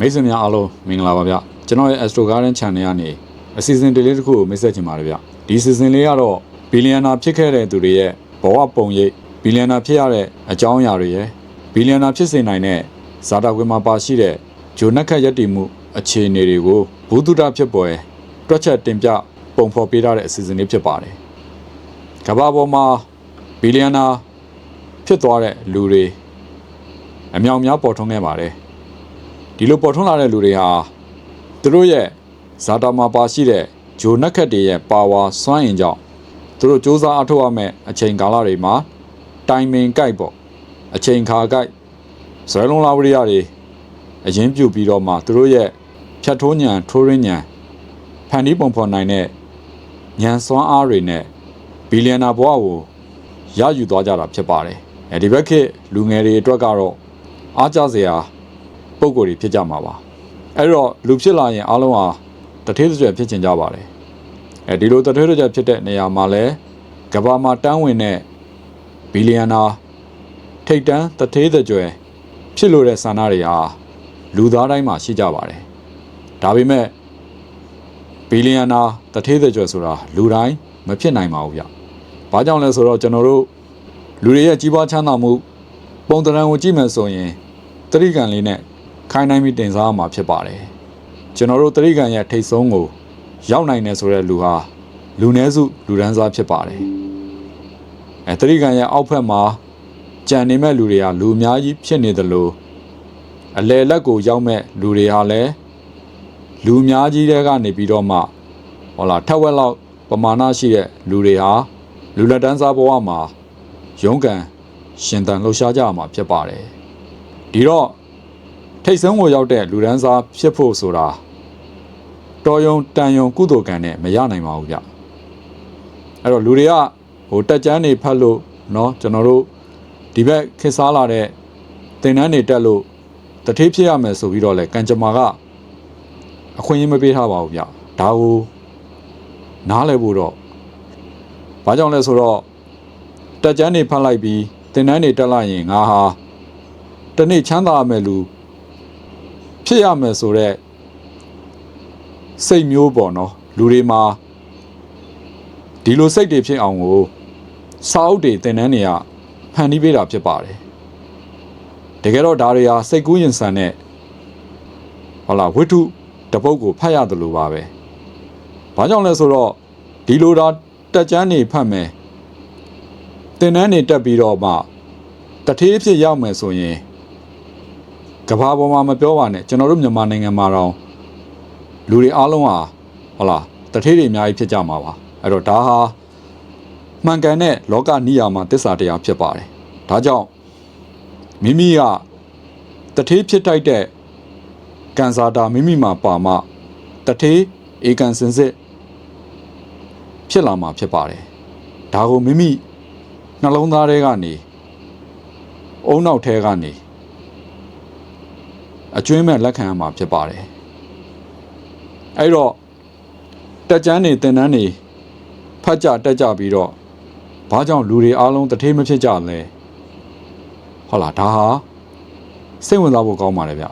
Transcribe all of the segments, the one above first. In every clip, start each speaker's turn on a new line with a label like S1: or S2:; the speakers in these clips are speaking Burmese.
S1: မိတ်ဆွေများအားလုံးမင်္ဂလာပါဗျကျွန်တော်ရဲ့ Astro Garden Channel ကနေအစီအစဉ်တလေးတစ်ခုကိုမိတ်ဆက်ချင်ပါတယ်ဗျဒီစီစဉ်လေးကတော့ဘီလီယံနာဖြစ်ခဲ့တဲ့သူတွေရဲ့ဘဝပုံရိပ်ဘီလီယံနာဖြစ်ရတဲ့အကြောင်းအရာတွေရဲ့ဘီလီယံနာဖြစ်စေနိုင်တဲ့ဇာတာခွေမှာပါရှိတဲ့ဂျိုနက်ခတ်ယက်တီမှုအခြေအနေတွေကိုဘူတုဒဖြစ်ပေါ်တွက်ချက်တင်ပြပုံဖော်ပေးထားတဲ့အစီအစဉ်လေးဖြစ်ပါတယ်ကမ္ဘာပေါ်မှာဘီလီယံနာဖြစ်သွားတဲ့လူတွေအမြောက်များပေါ်ထွန်းခဲ့ပါတယ် ဒီလိုပေါ်ထွန်းလာတဲ့လူတွေဟာသူတို့ရဲ့ဇာတာမှာပါရှိတဲ့ဂျိုနက်ခတ်တွေရဲ့ပါဝါစွမ်းအင်ကြောင့်သူတို့စ조사အထောက်အမဲ့အချိန်ကာလတွေမှာတိုင်မင်ကိုက်ပေါ့အချိန်ခါကိုက်ဇွဲလုံးလာဝရိယတွေအရင်ပြုတ်ပြီးတော့မှသူတို့ရဲ့ဖြတ်ထိုးညံထိုးရင်းညံဖန်တီးပုံဖော်နိုင်တဲ့ညံစွမ်းအားတွေနဲ့ဘီလီယံနာဘဝကိုရယူသွားကြတာဖြစ်ပါတယ်အဲဒီဘက်ခေတ်လူငယ်တွေအတွက်ကတော့အားကြစရာ ပုံကိုယ်တွေဖြစ်ကြမှာပါအဲ့တော့လူဖြစ်လာရင်အားလုံးဟာတထေးတစ်ကြွယ်ဖြစ်ချင်ကြပါတယ်အဲဒီလိုတထေးတစ်ကြွယ်ဖြစ်တဲ့နေရာမှာလဲကဘာမှာတန်းဝင်တဲ့ဘီလီယံနာထိတ်တန်းတထေးတစ်ကြွယ်ဖြစ်လို့တဲ့ဆန္ဒတွေဟာလူသားတိုင်းမှာရှိကြပါတယ်ဒါပေမဲ့ဘီလီယံနာတထေးတစ်ကြွယ်ဆိုတာလူတိုင်းမဖြစ်နိုင်ပါဘူးဗျဘာကြောင့်လဲဆိုတော့ကျွန်တော်တို့လူတွေရဲ့ကြီးပွားချမ်းသာမှုပုံသဏ္ဍာန်ကိုကြည့်မယ်ဆိုရင်တရိကန်လေးနဲ့ ခိုင်းနိုင်ပြီးတင်စားရမှာဖြစ်ပါတယ်ကျွန်တော်တို့တရိကန်ရဲ့ထိတ်ဆုံးကို ရောက်နိုင်တယ်ဆိုတဲ့လူဟာလူနည်းစုလူဒန်းစားဖြစ်ပါတယ်အဲတရိကန်ရဲ့အောက်ဖက်မှာကြံနေမဲ့လူတွေကလူအများကြီးဖြစ်နေသလိုအလယ်လက်ကိုရောက်မဲ့လူတွေဟာလည်းလူအများကြီးတဲကနေပြီးတော့မှဟောလာထက်ဝက်လောက်ပမာဏရှိတဲ့လူတွေဟာလူလက်တန်းစားဘဝမှာရုန်းကန်ရှင်သန်လှုပ်ရှားကြရမှာဖြစ်ပါတယ်ဒီတော့ ထိတ်ဆုံးကိုရောက်တဲ့လူဒန်းစားဖြစ်ဖို့ဆိုတာတော်ယုံတန်ယုံကုသိုလ်ကံနဲ့မရနိုင်ပါဘူးဗျအဲ့တော့လူတွေကဟိုတက်ကြမ်းနေဖတ်လို့เนาะကျွန်တော်တို့ဒီဘက်ခစ်စားလာတဲ့သင်တန်းတွေတက်လို့တထေးဖြစ်ရမယ်ဆိုပြီးတော့လဲကံကြမ္မာကအခွင့်အရေးမပေးထားပါဘူးဗျဒါကိုနားလည်ဖို့တော့ဘာကြောင့်လဲဆိုတော့တက်ကြမ်းနေဖတ်လိုက်ပြီးသင်တန်းတွေတက်လိုက်ရင်ငါဟာ တနေ့ချမ်းသာရမယ်လူ ဖြစ်ရမယ်ဆိုတော့စိတ်မျိုးပေါ့နော်လူတွေမှာဒီလိုစိတ်တွေဖြစ်အောင်ကိုစာအုပ်တွေသင်တန်းတွေကဖန်တီးပေးတာဖြစ်ပါတယ်တကယ်တော့ဒါတွေဟာစိတ်ကူးရင်ဆန်တဲ့ဟောလာဝိထုတပုတ်ကိုဖတ်ရတယ်လို့ပါပဲဘာကြောင့်လဲဆိုတော့ဒီလိုဒါတက်ကြမ်းနေဖတ်မယ်သင်တန်းတွေတက်ပြီးတော့မှတထေးဖြစ်ရောက်မယ်ဆိုရင် ကဘာပေါ်မှာမပြောပါနဲ့ကျွန်တော်တို့မြန်မာနိုင်ငံမှာတော့လူတွေအားလုံးဟာဟုတ်လားတထေးတွေအများကြီးဖြစ်ကြမှာပါအဲ့တော့ဒါဟာမှန်ကန်တဲ့လောကနိယာမသစ္စာတရားဖြစ်ပါတယ်ဒါကြောင့်မိမိကတထေးဖြစ်တိုက်တဲ့ကံစားတာမိမိမှာပါမှတထေးဧကန်စင်စစ်ဖြစ်လာမှာဖြစ်ပါတယ်ဒါကိုမိမိနှလုံးသားထဲကနေအုံနောက်ထဲကနေ အကျွင်းမဲ့လက်ခံရမှာဖြစ်ပါတယ်အဲ့တော့တက်ကြမ်းနေတင်တန်းနေဖတ်ကြတက်ကြပြီးတော့ဘာကြောင့်လူတွေအားလုံးတထေးမဖြစ်ကြလဲဟုတ်လားဒါဟာစိတ်ဝင်စားဖို့ကောင်းပါလေဗျ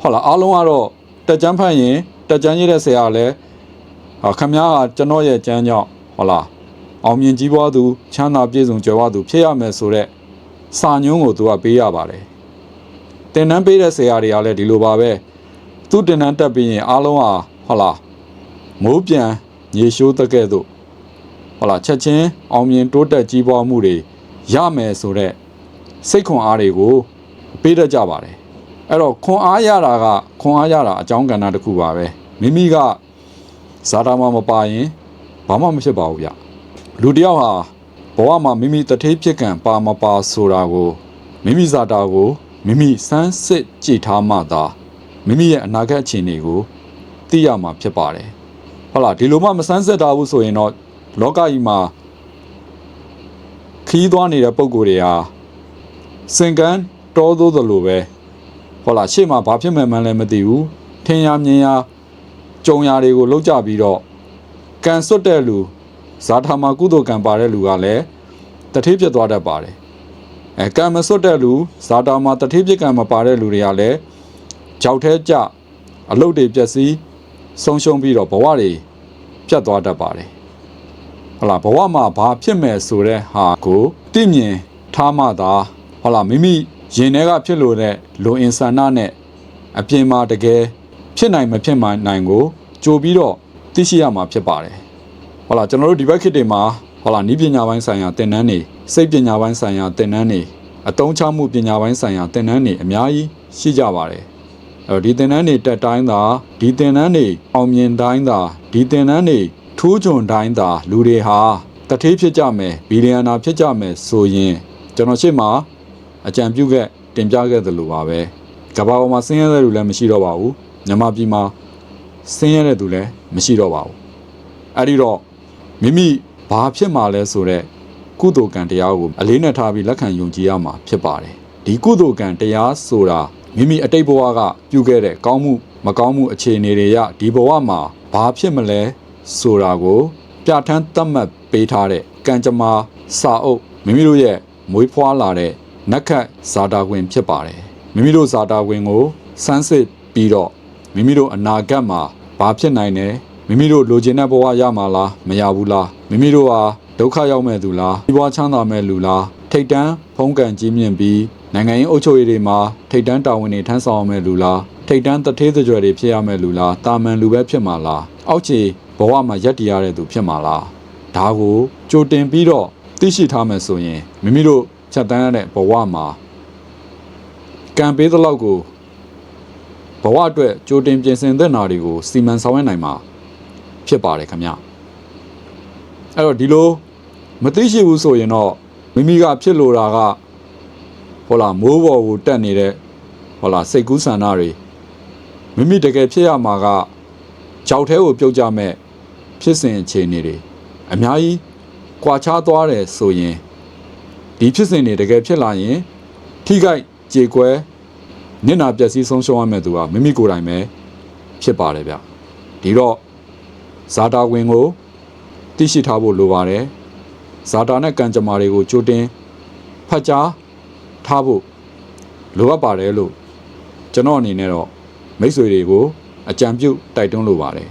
S1: ဟုတ်လားအားလုံးကတော့တက်ကြမ်းဖတ်ရင်တက်ကြမ်းရတဲ့ဆရာကလည်းဟာခမည်းကကျွန်တော်ရဲ့ကြမ်းကြောင့်ဟုတ်လားအောင်မြင်ကြီးပွားသူချမ်းသာပြည့်စုံကြွယ်ဝသူဖြစ်ရမယ်ဆိုတော့စာညွှန်းကိုသူကပေးရပါတယ် တင်နန်းပေးတဲ့ဆရာတွေကလည်းဒီလိုပါပဲသူတင်နန်းတက်ပြီးရင်အားလုံးဟာဟုတ်လားမိုးပြန်ရေရှိုးတကဲ့သို့ဟုတ်လားချက်ချင်းအောင်မြင်တိုးတက်ကြီးပွားမှုတွေရမယ်ဆိုတော့စိတ်ခွန်အားတွေကိုပေးတတ်ကြပါတယ်အဲ့တော့ခွန်အားရတာကခွန်အားရတာအကြောင်းကဏ္ဍတစ်ခုပါပဲမိမိကဇာတာမမပါရင်ဘာမှမဖြစ်ပါဘူးဗျလူတစ်ယောက်ဟာဘဝမှာမိမိတထေးဖြစ်ကံပါမပါဆိုတာကိုမိမိဇာတာကို မိမိစမ်းစစ်ကြည့်ထားမှသာမိမိရဲ့အနာဂတ်အခြေအနေကိုသိရမှာဖြစ်ပါတယ်ဟုတ်လားဒီလိုမှမစမ်းစစ်တာဘူးဆိုရင်တော့လောကကြီးမှာခီးသွားနေတဲ့ပုံကိုယ်တွေဟာစင်ကန်းတောသိုးသလိုပဲဟုတ်လားရှေ့မှာဘာဖြစ်မှန်းမှန်းလည်းမသိဘူးထင်ရမြင်ရကြုံရတွေကိုလောက်ကြပြီးတော့ကန်စွတ်တဲ့လူဇာထာမှာကုသိုလ်ကံပါတဲ့လူကလည်းတထေးဖြစ်သွားတတ်ပါတယ် အဲကံမစွတ်တဲ့လူဇာတာမှာတတိပြစ်ကံမပါတဲ့လူတွေကလည်းကြောက်သေးကြအလုတ်တွေပြက်စီးဆုံးရှုံးပြီးတော့ဘဝတွေပြတ်သွားတတ်ပါတယ်ဟုတ်လားဘဝမှာဘာဖြစ်မယ်ဆိုတဲ့ဟာကိုသိမြင်ထားမှသာဟုတ်လားမိမိရင်ထဲကဖြစ်လို့တဲ့လူအင်ဆန္ဒနဲ့အပြင်မှာတကယ်ဖြစ်နိုင်မဖြစ်နိုင်ကိုကြိုပြီးတော့သိရှိရမှာဖြစ်ပါတယ်ဟုတ်လားကျွန်တော်တို့ဒီဘက်ခေတ်တွေမှာ ဟုတ်လားဤပညာပိုင်းဆိုင်ရာသင်တန်းတွေစိတ်ပညာပိုင်းဆိုင်ရာသင်တန်းတွေအသုံးချမှုပညာပိုင်းဆိုင်ရာသင်တန်းတွေအများကြီးရှိကြပါတယ်အဲ့တော့ဒီသင်တန်းတွေတက်တိုင်းသာဒီသင်တန်းတွေအောင်မြင်တိုင်းသာဒီသင်တန်းတွေထိုးချွန်တိုင်းသာလူတွေဟာတထေးဖြစ်ကြမယ်ဘီလီယံနာဖြစ်ကြမယ်ဆိုရင်ကျွန်တော်ရှေ့မှာအကြံပြုခဲ့တင်ပြခဲ့သလိုပါပဲကမ္ဘာပေါ်မှာဆင်းရဲတဲ့လူလည်းမရှိတော့ပါဘူးမြန်မာပြည်မှာဆင်းရဲတဲ့သူလည်းမရှိတော့ပါဘူးအဲ့ဒီတော့မိမိ ဘာဖြစ်မှာလဲဆိုတော့ကုသိုလ်ကံတရားကိုအလေးနဲ့ထားပြီးလက်ခံယုံကြည်ရမှာဖြစ်ပါတယ်ဒီကုသိုလ်ကံတရားဆိုတာမိမိအတိတ်ဘဝကပြုခဲ့တဲ့ကောင်းမှုမကောင်းမှုအခြေအနေတွေရဒီဘဝမှာဘာဖြစ်မလဲဆိုတာကိုပြဋ္ဌာန်းသတ်မှတ်ပေးထားတဲ့ကံကြမ္မာစာအုပ်မိမိတို့ရဲ့မွေးဖွားလာတဲ့နက္ခတ်ဇာတာဝင်ဖြစ်ပါတယ်မိမိတို့ဇာတာဝင်ကိုစမ်းစစ်ပြီးတော့မိမိတို့အနာဂတ်မှာဘာဖြစ်နိုင်တယ်မိမိတို့လိုချင်တဲ့ဘဝရမှာလားမရဘူးလား မိမိတို့ဟာဒုက္ခရောက်မဲ့သူလားဒီဘဝချမ်းသာမဲ့လူလားထိတ်တန်းဖုံးကန်ကြီးမြင့်ပြီးနိုင်ငံရေးအုပ်ချုပ်ရေးတွေမှာထိတ်တန်းတာဝန်တွေထမ်းဆောင်ရမဲ့လူလားထိတ်တန်းတထေးကြွယ်တွေဖြစ်ရမဲ့လူလားတာမန်လူပဲဖြစ်မှာလားအောက်ခြေဘဝမှာရက်တည်ရတဲ့သူဖြစ်မှာလားဒါကိုကြိုတင်ပြီးတော့သိရှိထားမယ်ဆိုရင်မိမိတို့ဖြတ်တန်းရတဲ့ဘဝမှာကံပေးသလောက်ကိုဘဝအတွက်ကြိုတင်ပြင်ဆင်သင့်တာတွေကိုစီမံဆောင်ရွက်နိုင်မှာဖြစ်ပါတယ်ခင်ဗျ အဲ့တော့ဒီလိုမသိရှိဘူးဆိုရင်တော့မိမိကဖြစ်လိုတာကဟောလာမိုးပေါ်ကိုတက်နေတဲ့ဟောလာစိတ်ကူးဆန္ဒတွေမိမိတကယ်ဖြစ်ရမှာကကြောက်သေးကိုပြုတ်ကြမဲ့ဖြစ်စဉ်အခြေအနေတွေအများကြီးကွာခြားသွားတယ်ဆိုရင်ဒီဖြစ်စဉ်တွေတကယ်ဖြစ်လာရင် ထိခိုက်ကြေကွဲမျက်နာပျက်စီးဆုံးရှုံးရမယ့်သူကမိမိကိုယ်တိုင်ပဲဖြစ်ပါတယ်ဗျဒီတော့ဇာတာဝင်ကို သိရှိထားဖို့လိုပါတယ်ဇာတာနဲ့ကံကြမ္မာတွေကိုကြိုတင်ဖတ်ကြားထားဖို့လိုအပ်ပါတယ်လို့ကျွန်တော်အနေနဲ့တော့မိတ်ဆွေတွေကိုအကြံပြုတိုက်တွန်းလိုပါတယ်